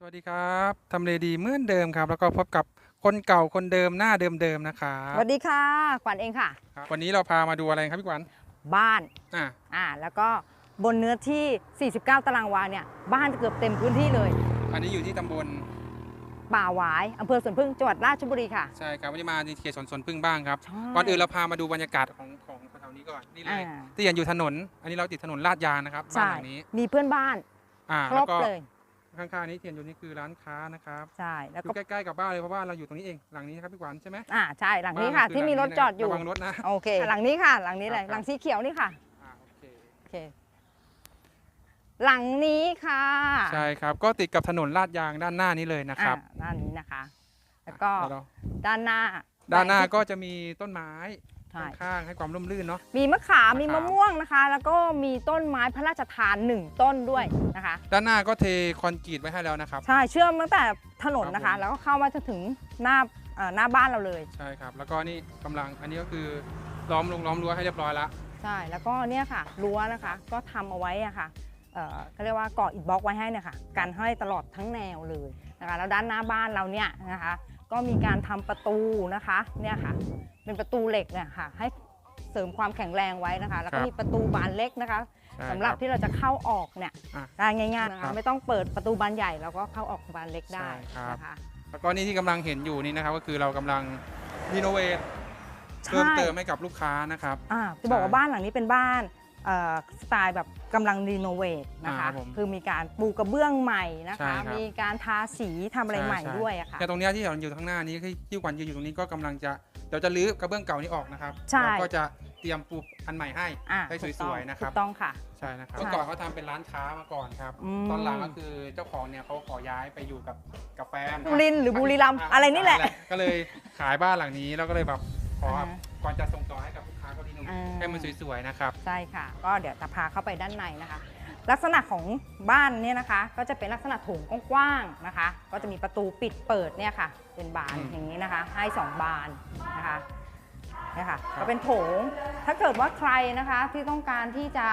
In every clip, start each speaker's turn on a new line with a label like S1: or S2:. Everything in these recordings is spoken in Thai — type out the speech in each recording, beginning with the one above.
S1: สวัสดีครับทำเลดีเหมือนเดิมครับ แล้วก็พบกับคนเก่าคนเดิมหน้าเดิมๆนะครับ
S2: สวัสดีค่ะขวัญเองค่ะ
S1: ครับวันนี้เราพามาดูอะไรครับพี่ขวัญ
S2: บ้าน
S1: อะ
S2: อ่าแล้วก็บนเนื้อที่ 49 ตารางวาเนี่ย บ้านเกือบเต็มพื้นที่เลย
S1: อันนี้อยู่ที่ตำบล
S2: ป่าหวายอำเภอสวนพึ่งจังหวัดราชบุรีค่ะ
S1: ใช่ครับวันนี้มาในเขตสวนสวนพึ่งบ้างครับ
S2: ใช่
S1: ก่อนอื่นเราพามาดูบรรยากาศของของแถวๆนี้ก่อนนี่เลย
S2: อ่า
S1: ที่เห็นอยู่ถนน อันนี้เราติดถนนลาดยางนะครับบ้าน
S2: ใช่
S1: หลังนี้
S2: มีเพื่อนบ้าน
S1: อ่า
S2: คร
S1: แล้ว
S2: บ
S1: ก็
S2: เลย
S1: ข้างๆนี้ที่เห็นอยู่นี่คือร้านค้านะครับ
S2: ใช่แล้ว
S1: อ
S2: ก็
S1: ยู่ใกล้ๆกับบ้านเลยเพราะว่าเราอยู่ตรงนี้เองหลังนี้นะครับพี่ขวัญใช่ไหม
S2: อ่าใช่หลังนี้ค่ะ
S1: บ้า
S2: ที่มีรถจอดอยู่
S1: ระวังรถนะ
S2: โอเค หลังนี้ค่ะ หลังนี้เลย
S1: ครับ
S2: หลังสีเขียวนี่ค่ะ
S1: อ่าโอเค
S2: โอเค หลังนี้ค่ะ
S1: ใช่ครับ ก็ติดกับถนนลาดยางด้านหน้านี้เลยนะครับ
S2: อ่าด้านนี้นะคะ แล้วก็
S1: เดี๋ยวเรา
S2: ด้านหน้า
S1: ด้านหน้าก็จะมีต้นไม้
S2: ใช่
S1: ข้างๆให้ความร่มรื่นเนาะ
S2: มีมะขาม มี
S1: มะขาม
S2: มะม่วงนะคะ แล้วก็มีต้นไม้พระราชทานหนึ่งต้นด้วยนะคะ
S1: ด้านหน้าก็เทคอนกรีตไว้ให้แล้วนะครับ
S2: ใช่ เชื่อมตั้งแต่ถนนนะ
S1: ครั
S2: คะ
S1: บผม
S2: แล้วก็เข้ามาจนถึงหน้าเอ่อหน้าบ้านเราเลย
S1: ใช่ครับ แล้วก็นี่กำลังอันนี้ก็คือล้อมลงล้อมรั้วให้เรียบร้อยแล้ว
S2: ใช่ แล้วก็เนี่ยค่ะ รั้วนะคะ ก็ทำเอาไว้อะค่ะเอ่อเขาเรียกว่าก่ออิฐบล็อกไว้ให้เนี่ยค่ะกันให้ตลอดทั้งแนวเลยนะคะ แล้วด้านหน้าบ้านเราเนี่ยนะคะ ก็มีการทำประตูนะคะ เนี่ยค่ะ เป็นประตูเหล็กเนี่ยค่ะ ให้เสริมความแข็งแรงไว้นะคะ แล้วก็
S1: ครับ
S2: มีประตูบานเล็กนะคะ
S1: ใช่
S2: สำหรับ
S1: ค
S2: ที่เราจะเข้าออกเนี่ย
S1: อะ
S2: ได้ง่ายๆนะ
S1: ครั
S2: คะ
S1: บ
S2: ไม่ต้องเปิดประตูบานใหญ่เราก็เข้าออกบานเล็กได้
S1: ใช่ครับ
S2: นะคะ
S1: แล้วก็นี่ที่กำลังเห็นอยู่นี่นะครับก็คือเรากำลังรีโนเวทเพิ่มเติมให้กับลูกค้านะครับ
S2: อ่าจะบอกว่า
S1: ใช่
S2: บ้านหลังนี้เป็นบ้านเอ่อสไตล์แบบกำลังรีโนเวทนะ
S1: อ่าค
S2: คะ
S1: รับผม
S2: คือมีการปูกระเบื้องใหม่นะ
S1: ใช่
S2: คะ
S1: ครับ
S2: มีการทาสีทำอะไรใหม่
S1: ใช่
S2: ด้วยอะค่ะ
S1: แต่ตรงเนี้ยที่เราอยู่ข้างหน้านี้ที่ที่ขวัญยืนอยู่ตรงนี้ก็กำลังจะ เดี๋ยวจะรื้อกระเบื้องเก่านี้ออกนะครับ
S2: ใช่
S1: แล้วก็จะเตรียมปูอันใหม่ให้
S2: อ่า
S1: ให้
S2: ถูก
S1: ส
S2: ต้อง
S1: วยๆนะครับ
S2: ถูกต้องค่ะ
S1: ใช่นะครับ
S2: ใช่
S1: เมื่อก่อนเขาทำเป็นร้านค้ามาก่อนครับ
S2: อืม
S1: ตอนหลังก็คือเจ้าของเนี่ยเขาขอย้ายไปอยู่กับกับแฟน
S2: บุรินทร์หรือบุรีรัมย์อะไรนี่แหละ
S1: ก็เลยขายบ้านหลังนี้แล้วก็เลยแบบขอ
S2: อ่า
S1: ก่อนจะส่งต่อให้กับลูกค้าก็ดีนุ่ม
S2: อ่า
S1: ให้มันสวยๆนะครับ
S2: ใช่ค่ะ ก็เดี๋ยวจะพาเข้าไปด้านในนะคะ ลักษณะของบ้านเนี่ยนะคะ ก็จะเป็นลักษณะโถงกว้างๆนะคะ ก็จะมีประตูปิดเปิดเนี่ยค่ะ เป็นบาน
S1: อืม
S2: อย่างนี้นะคะ ให้สองบานนะคะเนี่ยค่ะ
S1: ครับ
S2: ก็เป็นโถงถ้าเกิดว่าใครนะคะที่ต้องการที่จะ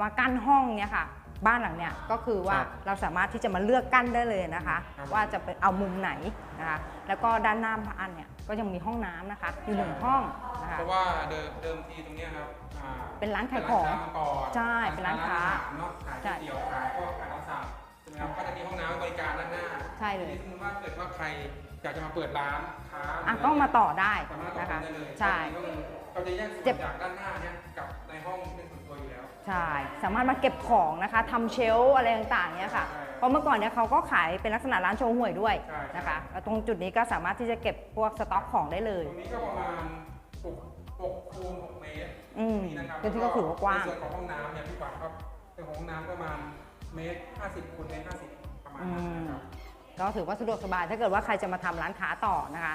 S2: มากั้นห้องเนี่ยค่ะ บ้านหลังเนี่ยก็คือว่าเราสามารถที่จะมาเลือกกั้นได้เลยนะคะว่าจะเป็นเอามุมไหนนะคะแล้วก็ด้านหน้าบ้านเนี่ยก็ยังมีห้องน้ำนะคะอยู่หนึ่งห้องนะคะ
S1: เพราะว่าเดิมเดิมทีตรงเนี้ยครับอ่า
S2: เป็นร้านขายของ
S1: เป็นร้นค้มาก่อน
S2: ใช่เป็นร้านค้า
S1: เนาะขายก๋วยเตี๋ยวขายพวกขายน้ำสาบใช่ไหมครับก็จะมีห้องน้ำบริการด้านหน้า
S2: ใช่เลย
S1: ทีนี้สมมติว่าเกิดว่าใครอยากจะมาเปิดร้านค้า
S2: อะก็มาต่อได้
S1: สามารถต่อ
S2: นะคะ
S1: ได้เลย
S2: ใช่
S1: เราจะแยกส่
S2: เจ็
S1: ว
S2: บ
S1: นจากด้านหน้าเนี่ยกับในห้องเป็นส่วนตัวอยู่แล้ว
S2: ใช่ สามารถมาเก็บของนะคะทำเชลฟ์อะไรต่างๆเนี่ยค่ะ
S1: ใช่
S2: เพราะเมื่อก่อนเนี่ยเขาก็ขายเป็นลักษณะร้านโชว์หวยด้วย
S1: ใช่
S2: นะคะแล้วตรงจุดนี้ก็สามารถที่จะเก็บพวกสต็อกของได้เลย
S1: ตรงนี้ก็ประมาณ6 6คูณ6เมตร
S2: อืม
S1: นี่นะครับ
S2: พื้นที่ก็ถือว่ากว้าง
S1: ในส่วนของห้องน้ำเนี่ยพี่ปังครับเป็นของห้องน้ำประมาณเมตร50คูณเมตร50 ประมาณ
S2: อื
S1: นั้น
S2: ม
S1: นะครับ
S2: ก็ถือว่าสะดวกสบาย ถ้าเกิดว่าใครจะมาทำร้านค้าต่อนะคะ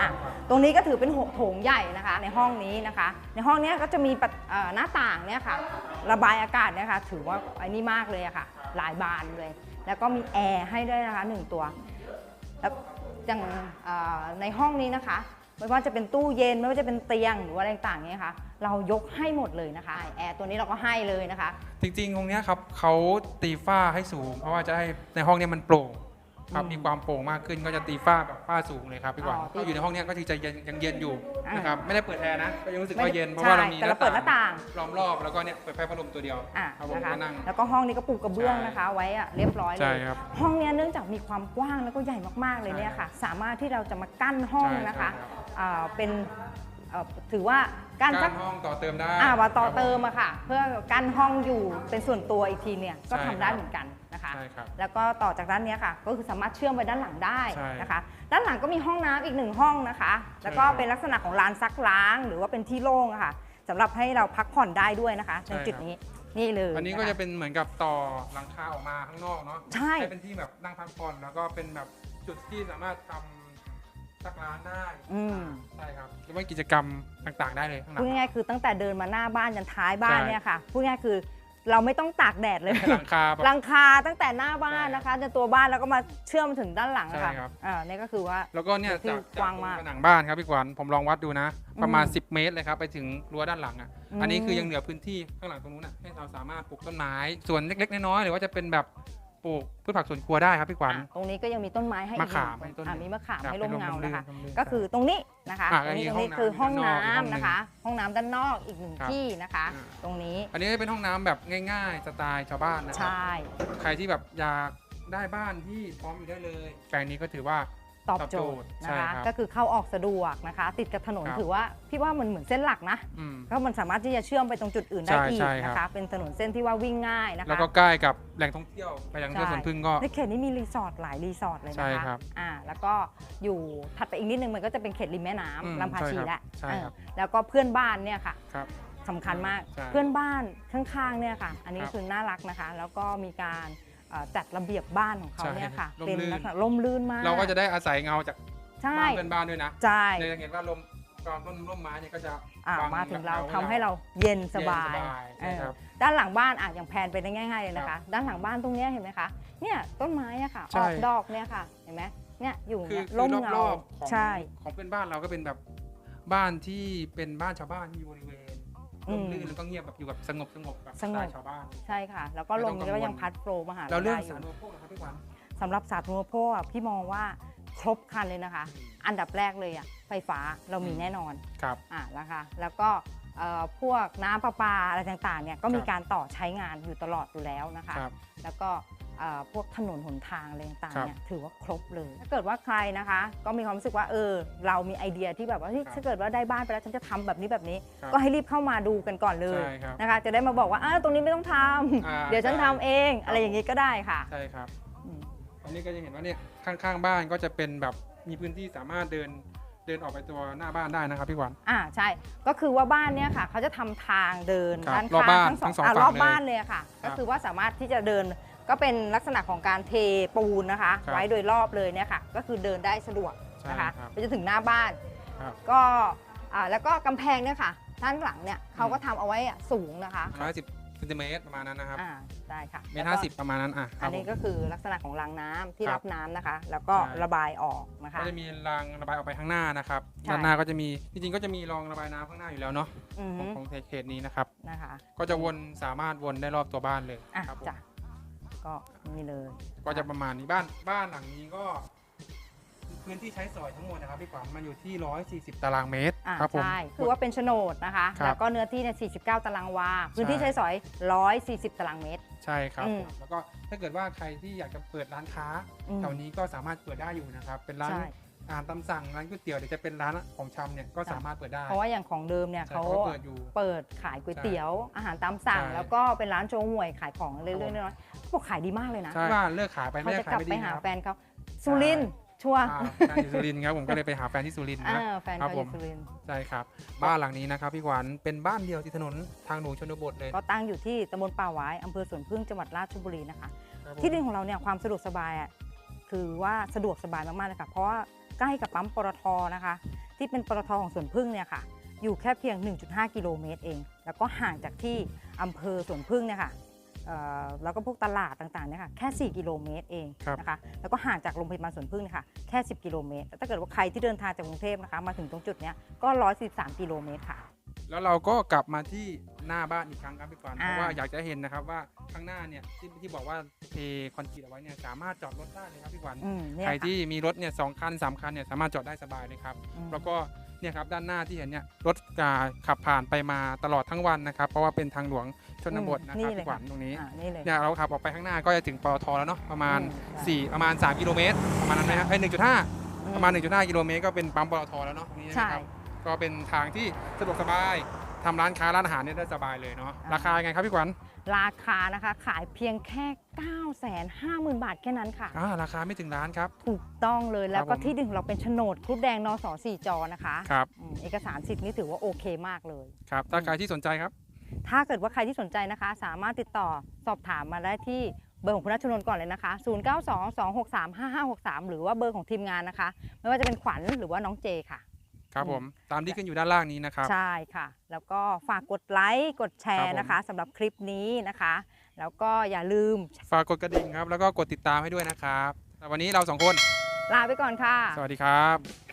S2: อะตรงนี้ก็ถือเป็นหโถงใหญ่นะคะ ในห้องนี้นะคะ ในห้องนี้ก็จะมีหน้าต่างเนี่ยค่ะ ระบายอากาศเนี่ยค่ะ ถือว่าไอ้นี่มากเลยค่ะ หลายบานเลย แล้วก็มีแอร์ให้ด้วยนะคะหนึ่งตัว แล้วอย่างในห้องนี้นะคะไม่ว่าจะเป็นตู้เย็นไม่ว่าจะเป็นเตียงหรือว่าอะไรต่างๆเนี่ยค่ะเรายกให้หมดเลยนะคะแอร์ตัวนี้เราก็ให้เลยนะคะ
S1: จริงๆตรงนี้ครับเขาตีฝ้าให้สูง เพราะว่าจะให้ในห้องนี้มันโปร่ง ครับ
S2: อืม
S1: มีความโปร่งมากขึ้นก็จะตีฝ้าแบบฝ้าสูงเลยครับพี่กวาง
S2: อ๋อ
S1: ก็อยู่ในห้องเนี้ยก็จะยังยังเย็นอยู่
S2: อ่าน
S1: นะครับไม่ได้เปิดแอร์นะก็ยังรู้สึก
S2: ไม่
S1: ว่า
S2: ได้
S1: เย็นเพราะว่าเรามี
S2: ใช่แต่เราเปิดหน้าต่าง
S1: ล้อมรอบแล้วก็เนี่ยเปิดไฟพัดลมตัวเดียว
S2: อะ
S1: ครับผม
S2: นะคะ
S1: ก็นั่ง
S2: แล้วก็ห้องนี้ก็ปูกระเบื้อง
S1: ใช่
S2: นะคะ ไว้อะเรียบร้อยเล
S1: ใช่
S2: ย
S1: ครับ
S2: ห้องเนี้ยเนื่องจากมีความกว้างแล้วก็ใหญ่มากๆเลยเนี่ยค่ะ สามารถที่เราจะมากั้นห้อง
S1: ใช่
S2: นะคะ
S1: ใช่รับ
S2: อ่าเป็นเอ่อถือว่ากั้นสั
S1: กากรห้องต่อเติมได้
S2: อ่าว่าต่อ
S1: ครับ
S2: เติมอะค่ะ เพื่อกั้นห้องอยู่เป็นส่วนตัวอีกทีเนี่ยก็
S1: ใช่
S2: ทำได้
S1: ครับ
S2: เหมือนกัน นะคะ
S1: ใช่ครับ
S2: แล้วก็ต่อจากด้านเนี้ยค่ะ ก็คือสามารถเชื่อมไปด้านหลังได้
S1: ใช่
S2: นะคะ ด้านหลังก็มีห้องน้ำอีกหนึ่งห้องนะคะ แล้วก็
S1: ใช่ครับ
S2: เป็นลักษณะของลานซักล้าง หรือว่าเป็นที่โล่งอะค่ะสำหรับให้เราพักผ่อนได้ด้วยนะคะ
S1: ใช่
S2: ในจุด
S1: ครับ
S2: นี้นี่เลย
S1: อันนี้ก็
S2: ค
S1: จะเป็นเหมือนกับต่อหลังคาออกมาข้างนอกเนาะ
S2: ใช่
S1: ให้เป็นที่แบบนั่งพักผ่อนแล้วก็เป็นแบบจุดที่สามารถทำสักร้านได้
S2: อืม
S1: ใช่ครับหรือว่ากิจกรรมต่างๆ ได้เลยข้างหลั
S2: พู
S1: ง
S2: ดง่ายๆคือตั้งแต่เดินมาหน้าบ้านยันท้ายบ้าน
S1: ใช่
S2: เนี่ยค่ะพูดง่ายๆคือ เราไม่ต้องตากแดดเลย
S1: หลังคาแบบ
S2: หลังคาตั้งแต่หน้าบ้านนะคะจนตัวบ้านแล้วก็มาเชื่อมถึงด้านหลังอะค่ะ
S1: ใช่ครับ
S2: อ่านี่ก็คือว่า
S1: แล้วก็เนี่ย
S2: ที่
S1: จาก
S2: กว้างมาก
S1: ผนังบ้านครับพี่ขวัญผมลองวัดดูนะ ประมาณ
S2: อืม
S1: 10 เมตรเลยครับไปถึงรั้วด้านหลังอะ
S2: อืม
S1: อันนี้คือยังเหลือพื้นที่ข้างหลังตรงนู้นอะให้เราสามารถปลูกต้นไม้ส่วนเล็กๆน้อยๆหรือว่าจะเป็นแบบ ปลูกพืชผักสวนครัวได้ครับพี่ขวัญ
S2: อะตรงนี้ก็ยังมีต้นไม้ให้อีก
S1: มะขาม
S2: หนึ่ง
S1: ให้ต้น
S2: อะมีมะขาม
S1: ครับ
S2: ให้ร่ม
S1: ให้ร่ม
S2: เงา
S1: ร่มรื่น
S2: นะคะ
S1: ร่มรื่น
S2: ก็คือตรงนี้นะคะ
S1: อะ
S2: ตรงนี้
S1: อั
S2: ต
S1: น
S2: ร
S1: นี้
S2: งนี้คือห้อง
S1: ห้องน้ำ
S2: น้ำ
S1: อีกห้องหนึ่ง
S2: นะคะ ห้องน้ำด้านนอกอีกหนึ่ง
S1: ครับ
S2: ที่นะคะ
S1: อ่า
S2: ตรงนี้
S1: อันนี้เป็นห้องน้ำแบบง่าย ๆ สไตล์ชาวบ้านนะค
S2: ใช
S1: รับ่ใครที่แบบอยากได้บ้านที่พร้อมอยู่ได้เลยแปลงนี้ก็ถือว่า
S2: ตอบ
S1: ตอบ
S2: โจ
S1: โจ
S2: ท
S1: ทย์
S2: ย์
S1: ใช่
S2: นะคะ
S1: ครับ
S2: ก็คือเข้าออกสะดวกนะคะ ติดกับถนน
S1: ครับ
S2: ถือว่าพี่ว่ามันเหมือนเส้นหลักนะ
S1: อืม
S2: ก็มันสามารถที่จะเชื่อมไปตรงจุดอื่นได้
S1: ใช่
S2: อีก
S1: ใช่ครับ
S2: นะคะ เป็นถนนเส้นที่ว่าวิ่งง่ายนะคะ
S1: แล้วก็ใกล้กับแหล่งท่องเที่ยวไปยังเที่ยว
S2: ใช่
S1: สวนพึ่งก็
S2: ในเขตนี้มีรีสอร์ทหลายรีสอร์ทเลย
S1: ใช่
S2: นะคะ
S1: ครับ
S2: อ่าแล้วก็อยู่ถัดไปอีกนิดนึงมันก็จะเป็นเขตริมแม่น้
S1: อืมำ
S2: ลำพาชี
S1: ใช่ครับ
S2: แล้ว
S1: ใช่ครับ
S2: เออแล้วก็เพื่อนบ้านเนี่ยค่ะ
S1: ครับ
S2: สำคัญมาก
S1: ใช่
S2: เพื่อนบ้านข้างๆเนี่ยค่ะ อันนี้
S1: ครับ
S2: คือน่ารักนะคะ แล้วก็มีการ เอ่อจัดระเบียบบ้านของเขา
S1: ใช่
S2: เนี่ยค่ะ
S1: ร่ม
S2: เป็น
S1: รื่น
S2: ลักษณะร่มรื่นมาก
S1: เราก็จะได้อาศัยเงาจาก
S2: ใช่
S1: บ้านเพื่อนบ้านด้วยนะ
S2: ใช่
S1: เนี่ยจะเห็นว่าลมกรอนต้นร่มไม้เนี่ยก็จะ
S2: อ่า
S1: บัง
S2: มาถึงเรา
S1: แบบ
S2: ทำให้เราเย็นสบาย
S1: เนใช่ครับ
S2: เออด้านหลังบ้านอะอย่างแผนไปได้ง่ายๆเลยนะ
S1: ครั
S2: คะ
S1: บ
S2: ด้านหลังบ้านตรงเนี้ยเห็นไหมคะเนี่ยต้นไม้อะค่ะ
S1: ใช่
S2: ออกดอกเนี่ยค่ะเห็นไหมเนี่ยอยู่
S1: คือ
S2: เนี่ย
S1: คือ
S2: ร่ม
S1: ร
S2: เงา
S1: อบๆของ
S2: ใช่
S1: ของเพื่อนบ้านเราก็เป็นแบบบ้านที่เป็นบ้านชาวบ้านที่อยู่บริเวณ
S2: อื
S1: ร่
S2: ม
S1: มรื่นแล้วก็เงียบแบบอยู่แบบสงบสงบแบบ
S2: สงบ
S1: ไตล์ชาวบ้าน
S2: ใช่ค่ะ แล้วก็
S1: ไม่
S2: ล
S1: ต้
S2: ม
S1: องกังวล
S2: ก็ยังพัดโฟลว์มาหา
S1: เรา
S2: เรา
S1: เรื่อง
S2: ได้อ
S1: สาร
S2: ยู่
S1: อุปโภคนะครับพี่ขวัญ
S2: สำหรับสาธารณูปโภคอะพี่มองว่าครบครันเลยนะคะ อันดับแรกเลยอะไฟฟ้าเรามี
S1: อืม
S2: แน่นอน
S1: ครับ
S2: อะนะคะแล้วก็เอ่อพวกน้ำประปาอะไรต่างๆเนี่ยก็มี
S1: ครับ
S2: การต่อใช้งานอยู่ตลอดอยู่แล้วนะคะ
S1: ครับ
S2: แล้วก็เอ่อ พวกถนนหนทางอะไรต่าง
S1: ครั
S2: ๆ
S1: บ
S2: เนี่ยถือว่าครบเลย ถ้าเกิดว่าใครนะคะ ก็มีความรู้สึกว่าเออ เรามีไอเดียที่แบบว่าเฮ้ย
S1: ครับ
S2: ถ้าเกิดว่าได้บ้านไปแล้วฉันจะทำแบบนี้แบบนี้
S1: ครับ
S2: ก็ให้รีบเข้ามาดูกันก่อนเลย
S1: ใช่ครับ
S2: นะคะ จะได้มาบอกว่าอ้าวตรงนี้ไม่ต้องทำ
S1: อ่า
S2: เดี๋ยวฉัน
S1: ใช่
S2: ทำเองอะไรอย่างนี้ก็ได้ค่ะ
S1: ใช่ครับ
S2: อืม
S1: อันนี้ก็จะเห็นว่าเนี่ยข้างๆบ้านก็จะเป็นแบบมีพื้นที่สามารถเดินเดินออกไปตัวหน้าบ้านได้นะครับพี่ขวัญ
S2: อ่าใช่ ก็คือว่าบ้านเนี่ยค่ะเขาจะทำทางเดิน
S1: ครับ
S2: ด้าน
S1: รอบ
S2: ข้าง
S1: บ้าน
S2: ทั้งสอง
S1: ทั้งสอง
S2: อะ
S1: ฝั่ง
S2: รอบ
S1: เลย
S2: บ้านเลยอะค่ะ
S1: ครับ
S2: ก็คือว่าสามารถที่จะเดิน ก็เป็นลักษณะของการเทปูนนะคะ
S1: ครับ
S2: ไว้โดยรอบเลยเนี่ยค่ะ ก็คือเดินได้สะดวก
S1: ใช่
S2: นะคะ
S1: ครับ
S2: ไปจนถึงหน้าบ้าน
S1: ครับ
S2: ก็อ่าแล้วก็กำแพงเนี่ยค่ะ ด้านหลังเนี่ยเขาก็ทำเอาไว้อะสูงนะคะ
S1: ร้อยสิบเซนติเมตรประมาณนั้นนะครับ
S2: อ่าได้ค่ะ
S1: เมต
S2: แล้
S1: ร
S2: วก็
S1: ห้าสิบประมาณนั้นอะค
S2: อั
S1: รั
S2: น
S1: บ
S2: นี้
S1: ผม
S2: ก็คือลักษณะของรางน้ำที่
S1: ครับ
S2: รับน้ำนะคะ แล้วก็
S1: ใช่
S2: ระบายออกนะคะ
S1: ก็จะมีรางระบายออกไปข้างหน้านะครับ
S2: ใช่
S1: ด้านหน้าก็จะมีจริงๆก็จะมีรองระบายน้ำข้างหน้าอยู่แล้วเนาะ
S2: อือ
S1: ข
S2: ฮึ
S1: องของเขตนี้นะครับ
S2: นะคะ
S1: ก็จะวนสามารถวนได้รอบตัวบ้านเลย
S2: อะ
S1: ครับผม
S2: จ้ะ ก็นี่เลย
S1: ก็จะประมาณนี้บ้านบ้านหลังนี้ก็พื้นที่ใช้สอยทั้งหมดนะครับพี่ขวัญมันอยู่ที่ 140 ตารางเมตร
S2: อ่า
S1: ครับผม
S2: ใช่คือว่าเป็นโฉนดนะคะ
S1: ครับ
S2: แล้วก็เนื้อที่เนี่ย49 ตารางวา พื้นที่
S1: ใช่
S2: ใช้สอย 140 ตารางเมตร
S1: ใช่ครับ
S2: อืม
S1: ผมแล้วก็ถ้าเกิดว่าใครที่อยากจะเปิดร้านค้า
S2: อืม
S1: แถวนี้ก็สามารถเปิดได้อยู่นะครับ เป็นร้าน
S2: ใช่
S1: อาหารตามสั่งร้านก๋วยเตี๋ยวหรือจะเป็นร้านของชำเนี่ยก็สามารถเปิดได้
S2: เพราะว่าอย่างของเดิมเนี่ย
S1: ใช่
S2: เขา
S1: เขาเปิดอยู่
S2: เปิดขายก๋วยเตี๋ยว อาหารตามสั่ง
S1: ใช่
S2: แล้วก็เป็นร้านโจ๊ห่วยขายของเรื่อยๆน้อยๆเขาบอกขายดีมากเลยนะ
S1: ใช่ว่าเลิกขายไป
S2: เขา
S1: ไม่ได้
S2: จะ
S1: ขาก
S2: ลั
S1: ย
S2: บ
S1: ไม่
S2: ไป
S1: ดี
S2: หา
S1: นะครับ
S2: แฟนเขาสุรินทร์ชัวร์
S1: อ่าแฟนอยู่สุรินทร์ครับผมก็เลยไปหาแฟนที่สุรินทร์
S2: อ่า
S1: นะ
S2: แฟน
S1: ครับ
S2: เขาอ
S1: ผ
S2: ยู่
S1: ม
S2: สุรินทร์
S1: ใช่ครับ บ้านหลังนี้นะครับพี่ขวัญเป็นบ้านเดียวที่ถนนทางหลวงชนบทเลย
S2: ก็ตั้งอยู่ที่ตำบลป่าหวายอำเภอสวนพึ่งจังหวัดราชบุรีนะคะ
S1: ครับผม
S2: ที่ดินของเราเนี่ยความสะดวกสบายอะคือว่าสะดวกสบายมากๆเลยค่ะเพราะว่า ใกล้กับปั๊มปตทนะคะ ที่เป็นปตทของสวนพึ่งเนี่ยค่ะ อยู่แค่เพียง 1.5 กิโลเมตรเอง แล้วก็ห่างจากที่อำเภอสวนพึ่งเนี่ยค่ะเอ่อแล้วก็พวกตลาดต่างๆเนี่ยค่ะแค่ 4 กิโลเมตรเอง
S1: ครับ
S2: นะคะแล้วก็ห่างจากโรงพยาบาลสวนพึ่งเนี่ยค่ะแค่ 10 กิโลเมตรแต่ถ้าเกิดว่าใครที่เดินทางจากกรุงเทพนะคะมาถึงตรงจุดเนี้ยก็113กิโลเมตรค่ะ
S1: แล้วเราก็กลับมาที่หน้าบ้านอีกครั้งครับพี่ขวัญ
S2: อ่า
S1: เพราะว่าอยากจะเห็นนะครับว่าข้างหน้าเนี่ยที่ที่บอกว่าเทคอนกรีตเอาไว้เนี่ยสามารถจอดรถได้เลยครับพี่ขวัญ
S2: อืมเนี่ย
S1: ใคร
S2: ค่ะ
S1: ที่มีรถเนี่ยสองคันสามคันเนี่ยสามารถจอดได้สบายเลยครับ
S2: อืม
S1: แล้วก็เนี่ยครับด้านหน้าที่เห็นเนี่ยรถอ่าขับผ่านไปมาตลอดทั้งวันนะครับ เพราะว่าเป็นทางหลวงชนบทนะครับ
S2: นี่เลย
S1: พี่ขวัญตรงนี้
S2: อ่านี่เลย
S1: เนี่ยเราขับออกไปข้างหน้าก็จะถึงปตทแล้วเนาะประมาณ
S2: อืมใช่
S1: 4ประมาณ3กิโลเมตรประมาณนั้นไหมครับไอ้หนึ่งจุดห้า
S2: อื
S1: ประมาณ 1.5กิโลเมตรก็เป็นปั๊มปตทแล้วเนาะตรงนี้
S2: ใช่
S1: นะครับ ก็เป็นทางที่สะดวกสบายทำร้านค้าร้านอาหารเนี่ยได้สบายเลยเนาะ
S2: อ่า
S1: ราคายังไงครับพี่ขวัญ
S2: ราคานะคะขายเพียงแค่ 9 5 0 0 0 0 บาทแค่นั้นค่ะ
S1: อ่าราคาไม่ถึงล้านครับ
S2: ถูกต้องเลยแล้วก็
S1: ผม
S2: ที่ดินของเราเป็นโฉนดครุฑแดงนสสี่จอนะคะ
S1: ครับ
S2: อืมเอกสารสิทธิ์นี่ถือว่าโอเคมากเลย
S1: ครับถ้าใครที่สนใจครับ
S2: ถ้าเกิดว่าใครที่สนใจนะคะ สามารถติดต่อสอบถามมาได้ที่เบอร์ของคุณนัชนนท์ก่อนเลยนะคะ 0922635563 หรือว่าเบอร์ของทีมงานนะคะ ไม่ว่าจะเป็นขวัญหรือว่าน้องเจค่ะ
S1: ครับ
S2: อืม
S1: ผม ตามที่ขึ้นอยู่ด้านล่างนี้นะครับ
S2: ใช่ค่ะ แล้วก็ฝากกดไลค์กดแช
S1: ครับ
S2: ร์
S1: ผม
S2: นะคะสำหรับคลิปนี้นะคะ แล้วก็อย่าลืม
S1: ฝากกดกระดิ่งครับ แล้วก็กดติดตามให้ด้วยนะครับแต่วันนี้เราสองคน
S2: ลาไปก่อนค่ะ
S1: สวัสดีครับ